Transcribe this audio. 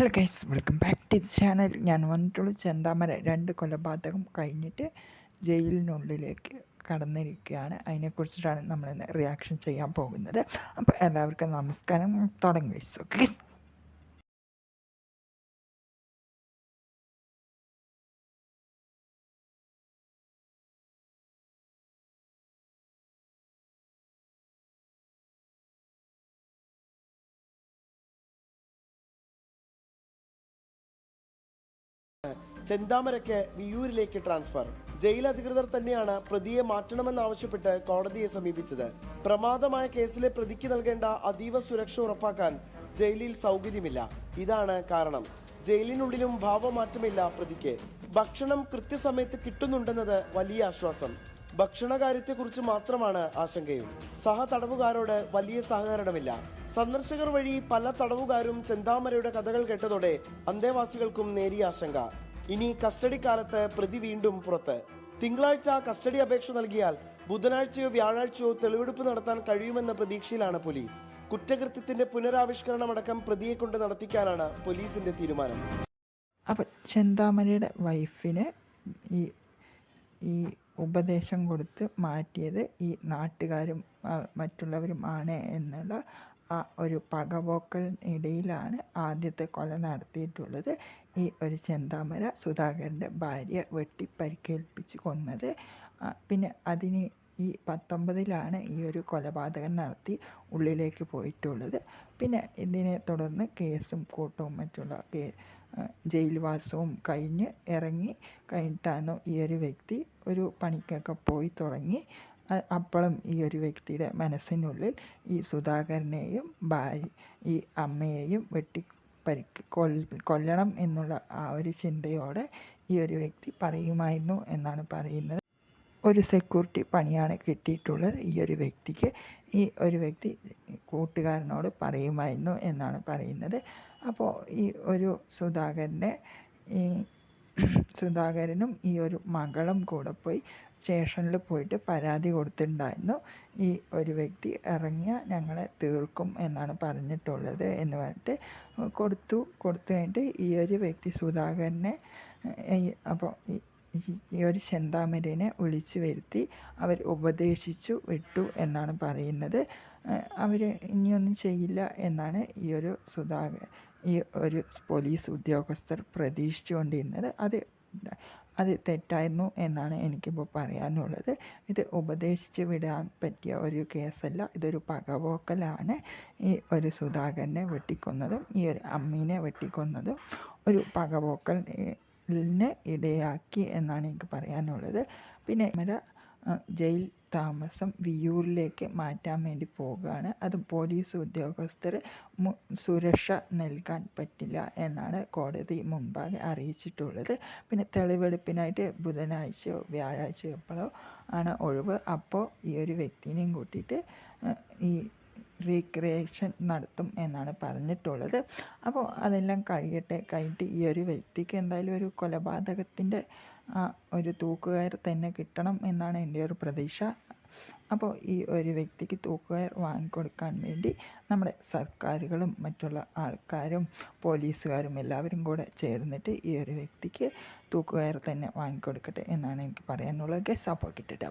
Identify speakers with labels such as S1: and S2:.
S1: Hello guys welcome back to channel ഞാൻ വന്നിട്ടുള്ള ചെന്താമര. രണ്ട് കൊലപാതകം കഴിഞ്ഞിട്ട് ജയിലിനുള്ളിലേക്ക് കടന്നിരിക്കുകയാണ്. അതിനെക്കുറിച്ചിട്ടാണ് നമ്മളിന്ന് റിയാക്ഷൻ ചെയ്യാൻ പോകുന്നത്. അപ്പോൾ എല്ലാവർക്കും നമസ്കാരം. തുടങ്ങി ഓക്കെ
S2: ചെന്താമരയ്ക്ക് വിയൂരിലേക്ക് ട്രാൻസ്ഫർ. ജയിൽ അധികൃതർ തന്നെയാണ് പ്രതിയെ മാറ്റണമെന്നാവശ്യപ്പെട്ട് കോടതിയെ സമീപിച്ചത്. പ്രമാദമായ കേസിലെ പ്രതിക്ക് നൽകേണ്ട അതീവ സുരക്ഷ ഉറപ്പാക്കാൻ ജയിലിൽ സൗകര്യമില്ല. ഇതാണ് കാരണം. ജയിലിനുള്ളിലും ഭാവമാറ്റമില്ല പ്രതിക്ക്. ഭക്ഷണം കൃത്യസമയത്ത് കിട്ടുന്നുണ്ടെന്നത് വലിയ ആശ്വാസം. ഭക്ഷണകാര്യത്തെക്കുറിച്ച് മാത്രമാണ് ആശങ്കയും. സഹ തടവുകാരോട് വലിയ സഹകരണമില്ല. സന്ദർശകർ വഴി പല തടവുകാരും ചെന്താമരയുടെ കഥകൾ കേട്ടതോടെ അന്തേവാസികൾക്കും നേരിയ ആശങ്ക. ഇനി കസ്റ്റഡി കാലത്ത് പ്രതി വീണ്ടും പുറത്ത്. തിങ്കളാഴ്ച കസ്റ്റഡി അപേക്ഷ നൽകിയാൽ ബുധനാഴ്ചയോ വ്യാഴാഴ്ചയോ തെളിവെടുപ്പ് നടത്താൻ കഴിയുമെന്ന പ്രതീക്ഷയിലാണ് പോലീസ്. കുറ്റകൃത്യത്തിന്റെ പുനരാവിഷ്കരണം അടക്കം പ്രതിയെ കൊണ്ട് നടത്തിക്കാനാണ് പോലീസിന്റെ തീരുമാനം.
S1: അപ്പോൾ ചെന്താമരയുടെ വൈഫിന് ഈ ഈ ഉപദേശം കൊടുത്ത് മാറ്റിയത് ഈ നാട്ടുകാരും മറ്റുള്ളവരും ആണ് എന്നുള്ള ആ ഒരു പകവോക്കലിനിടയിലാണ് ആദ്യത്തെ കൊല നടത്തിയിട്ടുള്ളത്. ഈ ഒരു ചെന്താമര സുധാകരന്റെ ഭാര്യ വെട്ടി പരിക്കേൽപ്പിച്ച് കൊന്നത് പിന്നെ അതിന് ഈ പത്തൊമ്പതിലാണ് ഈ ഒരു കൊലപാതകം നടത്തി ഉള്ളിലേക്ക് പോയിട്ടുള്ളത്. പിന്നെ ഇതിനെ തുടർന്ന് കേസും കൂട്ടവും മറ്റുള്ള കേ ജയിൽവാസവും കഴിഞ്ഞ് ഇറങ്ങി കഴിഞ്ഞിട്ടാണ് ഈ ഒരു വ്യക്തി ഒരു പണിക്കൊക്കെ പോയി തുടങ്ങി. അപ്പോഴും ഈ ഒരു വ്യക്തിയുടെ മനസ്സിനുള്ളിൽ ഈ സുധാകരനെയും ഭാര്യ ഈ അമ്മയെയും വെട്ടി പരിക്ക് കൊല്ലണം എന്നുള്ള ആ ഒരു ചിന്തയോടെ ഈ ഒരു വ്യക്തി പറയുമായിരുന്നു എന്നാണ് പറയുന്നത്. ഒരു സെക്യൂരിറ്റി പണിയാണ് കിട്ടിയിട്ടുള്ളത് ഈ ഒരു വ്യക്തിക്ക്. ഈ ഒരു വ്യക്തി കൂട്ടുകാരനോട് പറയുമായിരുന്നു എന്നാണ് പറയുന്നത്. അപ്പോൾ ഈ ഒരു സുധാകരനെ ഈ സുധാകരനും ഈ ഒരു മകളും കൂടെ പോയി സ്റ്റേഷനിൽ പോയിട്ട് പരാതി കൊടുത്തിട്ടുണ്ടായിരുന്നു. ഈ ഒരു വ്യക്തി ഇറങ്ങിയ ഞങ്ങളെ തീർക്കും എന്നാണ് പറഞ്ഞിട്ടുള്ളത് എന്ന് പറഞ്ഞിട്ട് കൊടുത്തു. കൊടുത്തു കഴിഞ്ഞിട്ട് ഈ ഒരു വ്യക്തി സുധാകരനെ അപ്പോൾ ഈ- ഒരു ചെന്താമരനെ വിളിച്ചു വരുത്തി. അവർ ഉപദേശിച്ചു വിട്ടു എന്നാണ് പറയുന്നത്. അവർ ഇനിയൊന്നും ചെയ്യില്ല എന്നാണ് ഈ ഒരു സുധാകർ ഈ ഒരു പോലീസ് ഉദ്യോഗസ്ഥർ പ്രതീക്ഷിച്ചുകൊണ്ടിരുന്നത് അത് അത് തെറ്റായിരുന്നു എന്നാണ് എനിക്കിപ്പോൾ പറയാനുള്ളത്. ഇത് ഉപദേശിച്ച് വിടാൻ പറ്റിയ ഒരു കേസല്ല. ഇതൊരു പകവോക്കലാണ്. ഈ ഒരു സുധാകരനെ വെട്ടിക്കൊന്നതും ഈ ഒരു അമ്മീനെ വെട്ടിക്കൊന്നതും ഒരു പകവോക്കലിന് ഇടയാക്കി എന്നാണ് എനിക്ക് പറയാനുള്ളത്. പിന്നെ ജയിൽ താമസം വിയൂരിലേക്ക് മാറ്റാൻ വേണ്ടി പോവുകയാണ്. അത് പോലീസ് ഉദ്യോഗസ്ഥർ സുരക്ഷ നൽകാൻ പറ്റില്ല എന്നാണ് കോടതി മുമ്പാകെ അറിയിച്ചിട്ടുള്ളത്. പിന്നെ തെളിവെടുപ്പിനായിട്ട് ബുധനാഴ്ചയോ വ്യാഴാഴ്ചയോ എപ്പോഴോ ആണ് ഒഴിവ്. അപ്പോൾ ഈ ഒരു വ്യക്തിനെയും കൂട്ടിയിട്ട് ഈ റീക്രിയേഷൻ നടത്തും എന്നാണ് പറഞ്ഞിട്ടുള്ളത്. അപ്പോൾ അതെല്ലാം കഴിയട്ടെ. കഴിഞ്ഞിട്ട് ഈ ഒരു വ്യക്തിക്ക് എന്തായാലും ഒരു കൊലപാതകത്തിന്റെ ഒരു തൂക്കുകയർ തന്നെ കിട്ടണം എന്നാണ് എന്റെ ഒരു പ്രതീക്ഷ. അപ്പോൾ ഈ ഒരു വ്യക്തിക്ക് തൂക്കുകയർ വാങ്ങിക്കൊടുക്കാൻ വേണ്ടി നമ്മുടെ സർക്കാരുകളും മറ്റുള്ള ആൾക്കാരും പോലീസുകാരും എല്ലാവരും കൂടെ ചേർന്നിട്ട് ഈ ഒരു വ്യക്തിക്ക് തൂക്കുകയർ തന്നെ വാങ്ങിക്കൊടുക്കട്ടെ എന്നാണ് എനിക്ക് പറയാനുള്ളത്. ഗസ് അപ്പോൾ കിട്ടിട്ട്.